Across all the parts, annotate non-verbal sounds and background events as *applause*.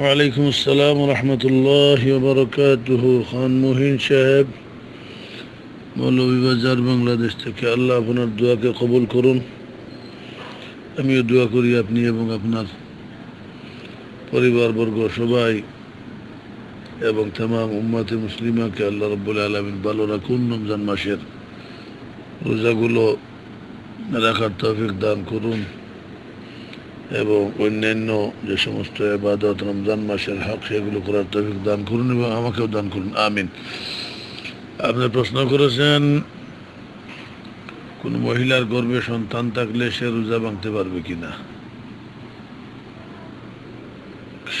ওয়ালাইকুম আসসালাম রহমতুল্লাহ বরকাতুহ। খান মহিন সাহেব মৌলভীবাজার বাংলাদেশ থেকে। আল্লাহ আপনার দোয়াকে কবুল করুন। আমিও দোয়া করি আপনি এবং আপনার পরিবারবর্গ সবাই এবং তামাম উম্মাতে মুসলিমাকে আল্লাহ রব্বুল আলমিন ভালো রাখুন। রমজান মাসের রোজাগুলো রাখার তৌফিক দান করুন। এবং অন্যান্য যে সমস্ত এবাদত রমজান মাসের হক, সেগুলো করার তৌফিক দান করুন এবং আমাকেও দান করুন। আমিন। আপনি প্রশ্ন করেছেন, কোন মহিলার গর্ভে সন্তান থাকলে সে রোজা ভাঙতে পারবে কিনা?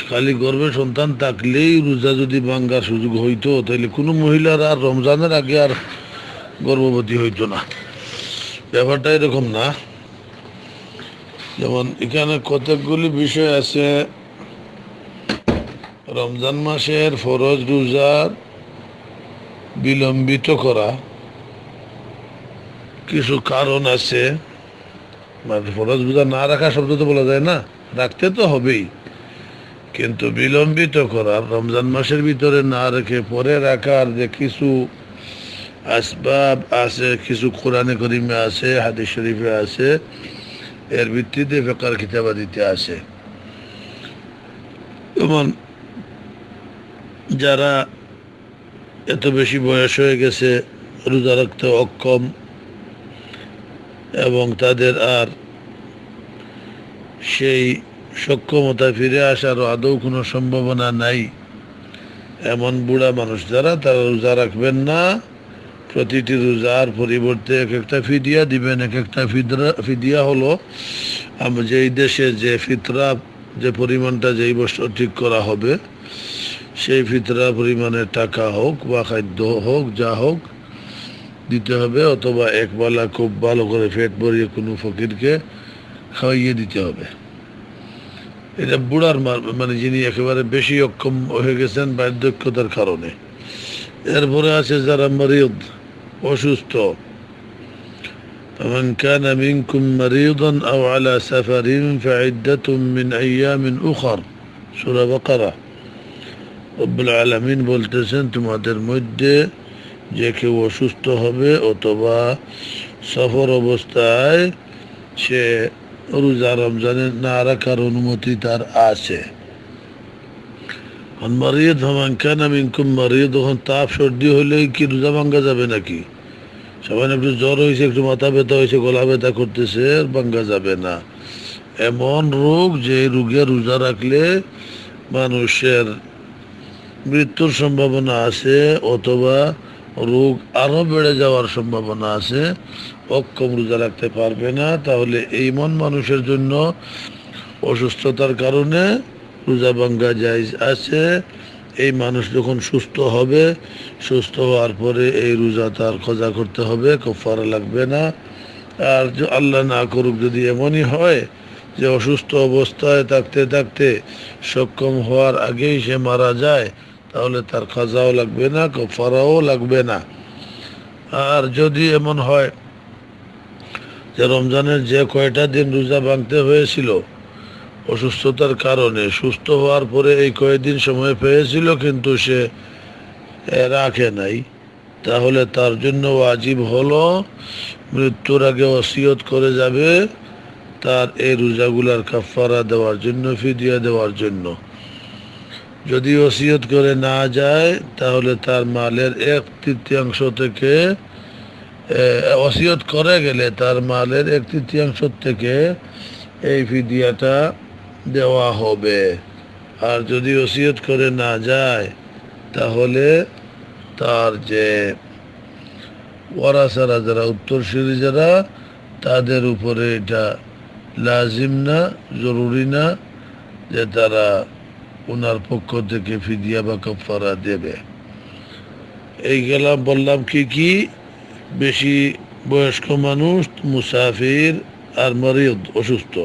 খালি গর্ভে সন্তান থাকলেই রোজা যদি ভাঙ্গার সুযোগ হইতো, তাহলে কোনো মহিলার আর রমজানের আগে আর গর্ভবতী হইতো না। ব্যাপারটা এরকম না। যেমন এখানে কতকগুলি বিষয় আছে। রমজান মাসের ফরজ রোজার বিলম্বিত করা। কিছু কারণ আছে। মানে ফরজ রোজা না রাখা শব্দ তো বলা যায় না, রাখতে তো হবেই। কিন্তু বিলম্বিত করা, রমজান মাসের ভিতরে না রেখে পরে রাখার যে কিছু আসবাব আছে, কিছু কোরআনে করিমে আছে, হাদিস শরীফে আছে এর ভিত্তিতে ফেকার কিতাবাদিতে আছে যেমন যারা এত বেশি বয়স হয়ে গেছে, রোজা রাখতে অক্ষম এবং তাদের আর সেই সক্ষমতা ফিরে আসার আদৌ কোনো সম্ভাবনা নাই। এমন বুড়া মানুষ যারা, তারা রোজা রাখবেন না। প্রতিটি রোজার পরিবর্তে এক একটা ফিদিয়া দিবেন, এক একটা ফিদরা, ফিদিয়া হলো যেই দেশে যে ফিতরা, যে পরিমাণটা যেই বছর ঠিক করা হবে, সেই ফিতরা পরিমাণের টাকা হোক বা খাদ্য হোক, যা হোক দিতে হবে, অথবা একবেলা খুব ভালো করে ফেট ভরিয়ে কোনো ফকিরকে খাওয়াইয়ে দিতে হবে। এটা বুড়ার মানে যিনি একেবারে বেশি অক্ষম হয়ে গেছেন বার্ধক্যতার কারণে। এরপরে আছে যারা মরিয়দ অসুস্থ فمن كان منكم مريضا أو على سفر فعدة من أيام أخر سورة بقرة رب العالمين বলতেছেন তোমাদের মধ্যে যে কেউ অসুস্থ হবে অথবা সফর অবস্থায় সে রোজা রমজানে না রাখার অনুমতি তার আছে মারিয়ে ধমান কেন মিনকুম মারিয়ে তখন তাপ সর্দি হলে কি রোজা ভাঙ্গা যাবে নাকি? সবাই একটু জ্বর হয়েছে একটু মাথা ব্যথা হয়েছে গলা ব্যথা করতেছে ভাঙ্গা যাবে না। এমন রোগ যে রোগে রোজা রাখলে মানুষের মৃত্যুর সম্ভাবনা আছে, অথবা রোগ আরও বেড়ে যাওয়ার সম্ভাবনা আছে। অক্ষম রোজা রাখতে পারবে না, তাহলে এই মন মানুষের জন্য অসুস্থতার কারণে রোজা ভাঙ্গা যায় আছে, এই মানুষ যখন সুস্থ হবে, সুস্থ হওয়ার পরে এই রোজা তার খোঁজা করতে হবে কফারা লাগবে না। আর আল্লাহ না করুক যদি এমনই হয় যে অসুস্থ অবস্থায় থাকতে থাকতে সক্ষম হওয়ার আগেই সে মারা যায়, তাহলে তার খাজাও লাগবে না কফারাও লাগবে না। আর যদি এমন হয় যে রমজানের যে কয়টা দিন রোজা ভাঙতে হয়েছিল অসুস্থতার কারণে সুস্থ হওয়ার পরে এই কয়েকদিন সময় পেয়েছিল, কিন্তু সে রাখে নাই। তাহলে তার জন্য ওয়াজিব হলো, মৃত্যুর আগে অসিয়ত করে যাবে তার এই রোজাগুলার কাফারা দেওয়ার জন্য, ফিদিয়া দেওয়ার জন্য। যদি ওসিয়ত করে না যায়, তাহলে তার মালের এক তৃতীয়াংশ থেকে ওসিয়ত করে গেলে তার মালের এক তৃতীয়াংশ থেকে এই ফিদিয়াটা দেওয়া হবে। আর যদি ওসিয়ত করে না যায়, তাহলে তার যে ওয়ারাসারা যারা উত্তরসূরি যারা, তাদের উপরে এটা লাজিম না, জরুরি না যে তারা ওনার পক্ষ থেকে ফিদিয়া বা কফারা দেবে। এই গেলাম, বললাম কি কি? বেশি বয়স্ক মানুষ, মুসাফির আর মরিয়দ অসুস্থ।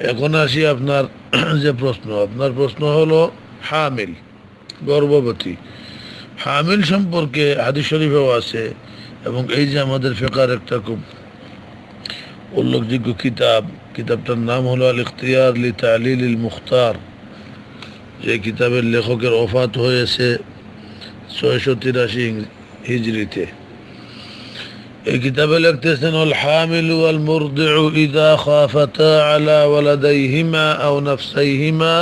এখন আসি আপনার *clears throat* যে প্রশ্ন। আপনার প্রশ্ন হলো, হামিল, গর্ভবতী। হামিল সম্পর্কে হাদিস শরীফেও আছে, এবং এই যে আমাদের ফেকার একটা খুব উল্লেখযোগ্য কিতাব, কিতাবটার নাম হলো আল ইখতিয়ার লি তালিল মুখতার। যে কিতাবের লেখকের অফাত হয়েছে ছয়শো তিরাশি হিজড়িতে এই কিতাবে লিখতেছেন আল হামিলু আল মুরদিউ ইদা খাফাতা আলা ওয়ালাদাইহিমা আও নাফসাইহিমা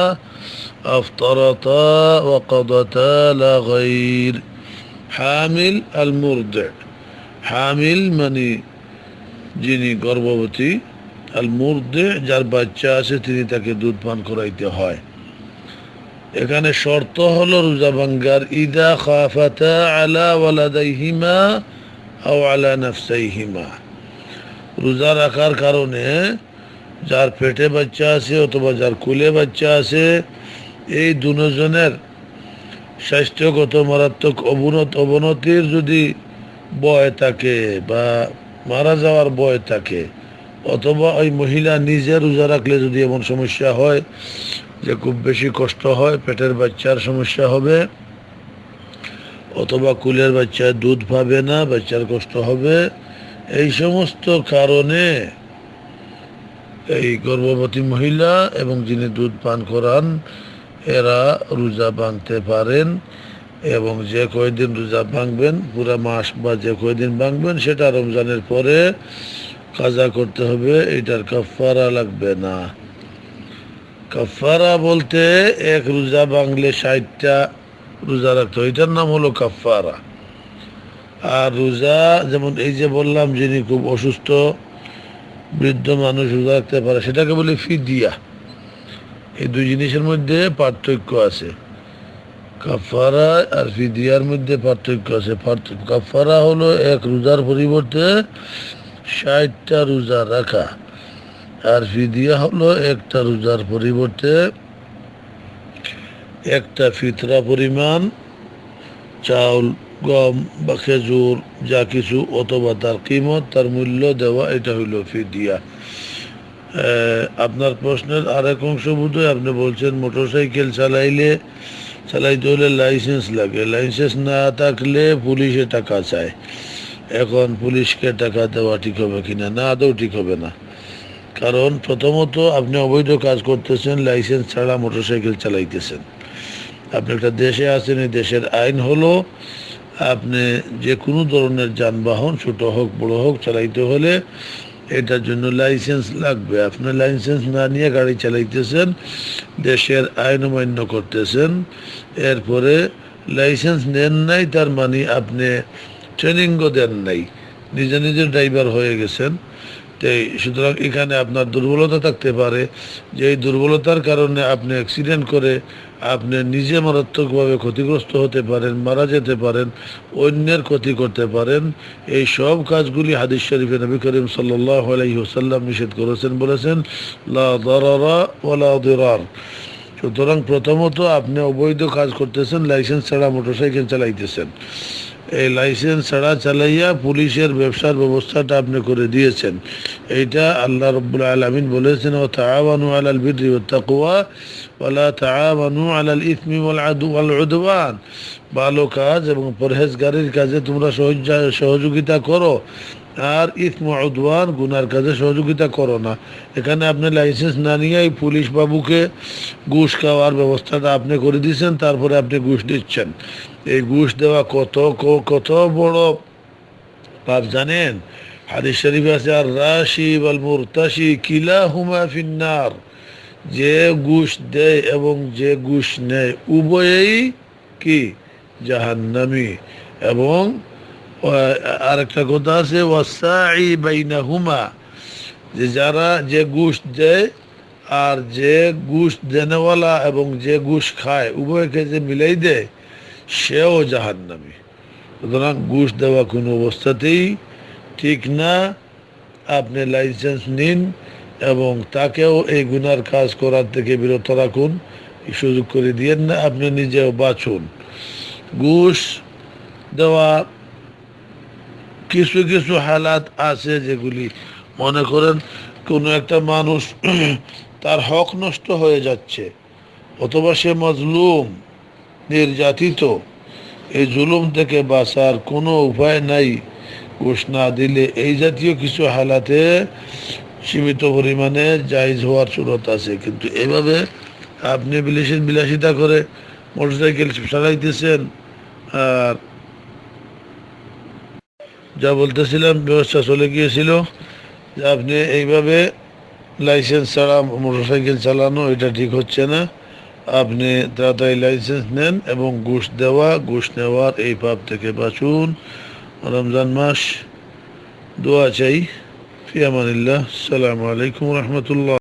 আফতারাতা ওয়া কাদাতা লা গায়র হামিল আল মুরদি। হামিল মানে যিনি গর্ভবতী, আল মুরদে, যার বাচ্চা আছে, তিনি তাকে দুধ পান করাইতে হয়। এখানে শর্ত হলো রোজা ভাঙ্গার, ইদা খাফাতা আলা ওয়ালাদাইহিমা রোজা রাখার কারণে যার পেটে বাচ্চা আছে অথবা যার কুলে বাচ্চা আছে, এই দুজনের স্বাস্থ্যগত মারাত্মক অবনত অবনতির যদি বয় থাকে বা মারা যাওয়ার বয় থাকে, অথবা ওই মহিলা নিজে রোজা রাখলে যদি এমন সমস্যা হয় যে খুব বেশি কষ্ট হয়, পেটের বাচ্চার সমস্যা হবে অথবা কুলের বাচ্চা দুধ পাবে না, বাচ্চার কষ্ট হবে। এই সমস্ত কারণে এই গর্ভবতী মহিলা এবং যিনি দুধ পান করান, এরা রোজা ভাঙতে পারেন এবং যে কয়দিন রোজা ভাঙবেন, পুরা মাস বা যে কয়দিন ভাঙবেন, সেটা রমজানের পরে কাজা করতে হবে, এটার কাফারা লাগবে না। কাফারা বলতে এক রোজা ভাঙলে ষাটটা রোজা রাখতে এটার নাম হলো কাফারা আর রোজা, যেমন এই যে বললাম, যিনি খুব অসুস্থ, বৃদ্ধ মানুষ রোজা রাখতে পারে, সেটাকে বলি ফিদিয়া। এই দুই জিনিসের মধ্যে পার্থক্য আছে। কাফারা আর ফিদিয়ার মধ্যে পার্থক্য আছে। কাফারা হলো এক রোজার পরিবর্তে ষাটটা রোজা রাখা। আর ফিদিয়া হলো একটা রোজার পরিবর্তে একটা ফিতরা পরিমাণ, চাউল, গম বা খেজুর, যা কিছু অথবা তার কিমত, তার মূল্য দেওয়া, এটা হইল ফিদিয়া। আপনার প্রশ্নের আরেক অংশ বোধহয় আপনি বলছেন মোটরসাইকেল চালাইলে চালাইতে হলে লাইসেন্স লাগে। লাইসেন্স না থাকলে পুলিশে টাকা চায়। এখন পুলিশকে টাকা দেওয়া ঠিক হবে কিনা, না আদৌ ঠিক হবে না। কারণ প্রথমত আপনি অবৈধ কাজ করতেছেন, লাইসেন্স ছাড়া মোটরসাইকেল চালাইতেছেন। আপনি একটা দেশে আছেন, এই দেশের আইন হলো আপনি যে কোনো ধরনের যানবাহন, ছোট হোক, বড় হোক, চালাইতে হলে এটার জন্য লাইসেন্স লাগবে। আপনি লাইসেন্স না নিয়ে গাড়ি চালাইতেছেন, দেশের আইন অমান্য করতেছেন, এরপরে লাইসেন্স নেন নাই, তার মানে আপনি ট্রেনিংও দেন নাই, নিজে নিজে ড্রাইভার হয়ে গেছেন। তাই সুতরাং এখানে আপনার দুর্বলতা থাকতে পারে, যে এই দুর্বলতার কারণে আপনি অ্যাক্সিডেন্ট করে আপনি নিজে মারাত্মকভাবে ক্ষতিগ্রস্ত হতে পারেন, মারা যেতে পারেন, অন্যের ক্ষতি করতে পারেন। এই সব কাজগুলি হাদিস শরীফে নবী করিম সাল্লাহ আলাইসাল্লাম নিষেধ করেছেন, বলেছেন, লা সুতরাং প্রথমত আপনি অবৈধ কাজ করতেছেন, লাইসেন্স ছাড়া মোটরসাইকেল চালাইতেছেন। এই লাইসেন্স ছাড়া চালাইয়া পুলিশের ব্যবসার ব্যবস্থাটা আপনি করে দিয়েছেন। এইটা আল্লাহ রব্বুল আলমিন বলেছেন ও তাহানু আলাল বিদ্রি ও তাকুয়া ওলা তাআওয়ানু আলাল ইসমি আদুয়ান ভালো কাজ এবং পরহেজগারির কাজে তোমরা সহযোগিতা করো। আর ইসমু উদওয়ান গুনার কাজে সহযোগিতা করো না। এখানে আপনি লাইসেন্স না নিয়ে এই পুলিশ বাবুকে ঘুষ খাওয়ার ব্যবস্থাটা আপনি করে দিয়েছেন, তারপরে আপনি ঘুষ দিচ্ছেন। এই ঘুষ দেওয়া কত কত বড়? পাপ জানেন? হাদিস শরীফ আছে, আর রাশি বল মুরতাশি কিলা হুমা ফিন্নার। যে ঘুষ দেয় এবং যে ঘুষ নেয়, উভয়েই কি? জাহান্নামি। এবং আরেকটা কথা আছে ওয়াসাই বাইনাহুমা, যে যারা যে ঘুষ দেয় আর যে ঘুষ দেনেওয়ালা এবং যে ঘুষ খায়, উভয়কে যে মিলাই দেয়, সেও জাহান জাহান্নামি। সুতরাং ঘুষ দেওয়া কোনো অবস্থাতেই ঠিক না। আপনি লাইসেন্স নিন এবং তাকেও এই গুনার কাজ করার থেকে বিরত রাখুন সুযোগ করে দিয়েন না, আপনি নিজেও বাঁচুন। ঘুষ দেওয়া কিছু কিছু হালাত আছে যেগুলি, মনে করেন কোনো একটা মানুষ *clears throat* তার হক নষ্ট হয়ে যাচ্ছে, অথবা সে মজলুম, নির্যাতিত, এই জুলুম থেকে বাঁচার কোনো উপায় নাই। ঘুষ না দিলে এই জাতীয় কিছু হালাতে সীমিত পরিমাণে জায়জ হওয়ার সুরত আছে। কিন্তু এভাবে আপনি বিলাসী বিলাসিতা করে মোটরসাইকেল চালাইতেছেন, আর যা বলতেছিলাম, ব্যবস্থা চলে গিয়েছিল। যে আপনি এইভাবে লাইসেন্স ছাড়া মোটরসাইকেল চালানো, এটা ঠিক হচ্ছে না। আপনি তাড়াতাড়ি লাইসেন্স নেন এবং ঘুষ দেওয়া, ঘুষ নেওয়ার এই পাপ থেকে বাঁচুন। রমজান মাস, দোয়া চাই। ফিয়ামানিল্লাহ সালামু আলাইকুম রহমতুল্লাহ।